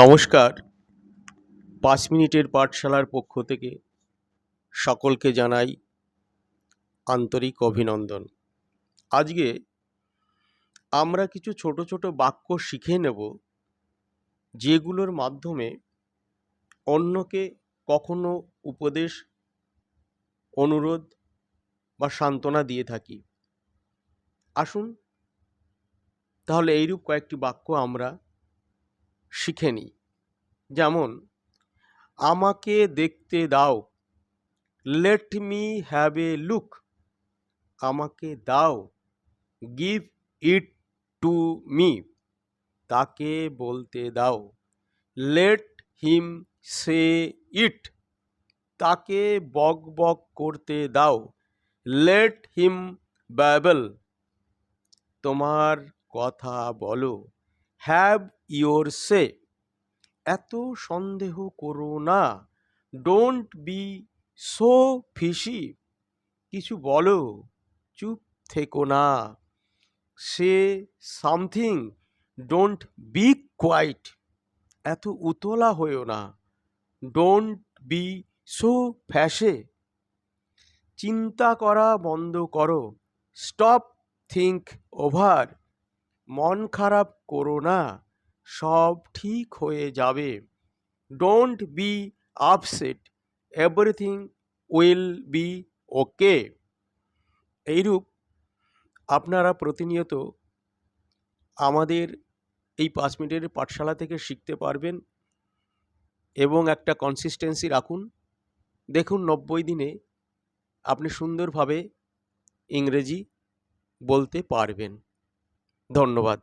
নমস্কার। পাঁচ মিনিটের পাঠশালার পক্ষ থেকে সকলকে জানাই আন্তরিক অভিনন্দন। আজকে আমরা কিছু ছোট ছোট বাক্য শিখে নেব, যেগুলোর মাধ্যমে অন্যকে কখনো উপদেশ, অনুরোধ বা সান্ত্বনা দিয়ে থাকি। আসুন, তাহলে এইরূপ কয়েকটি বাক্য আমরা শিখে নিই। যেমন, আমাকে দেখতে দাও। Let me have a look আমাকে দাও। গিভ ইট টু মি তাকে বলতে দাও। লেট হিম সে ইট তাকে বক বক করতে দাও। লেট হিম ব্যাবল তোমার কথা বলো। হ্যাভ ইয়োর সে এত সন্দেহ করো না। ডোন্ট বি সো ফিসি কিছু বলো, চুপ থেকো না। Say something don't be quiet এত উতলা হয়েও না। ডোন্ট বি সো ফ্যাশে চিন্তা করা বন্ধ করো। স্টপ থিঙ্ক ওভার মন খারাপ করো না, সব ঠিক হয়ে যাবে। Don't be upset everything will be okay এইরূপ আপনারা প্রতিনিয়ত আমাদের এই পাঁচ মিনিটের পাঠশালা থেকে শিখতে পারবেন এবং একটা কনসিস্টেন্সি রাখুন। দেখুন নব্বই দিনে আপনি সুন্দরভাবে ইংরেজি বলতে পারবেন। ধন্যবাদ।